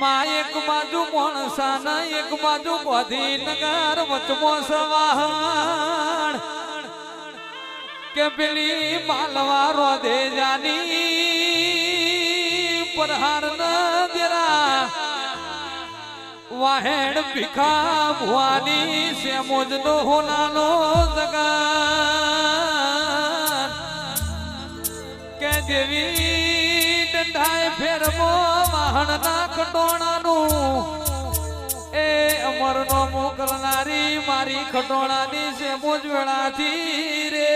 માં એક બાજુ મોણસાના, એક બાજુ ગોધી નગાર વચમો સવાહણ. કે પેલી માલવા રોધે જાની પરહાર ન દેરા. વાહેણ ભીખા ભુવાની સેમોજ નો હોનાનો જગા કે જેવી ફેરમો વાહણના ખટોણાનું એ અમરનો મોકલનારી મારી ખટોણાની છે મુજવેળાથી રે.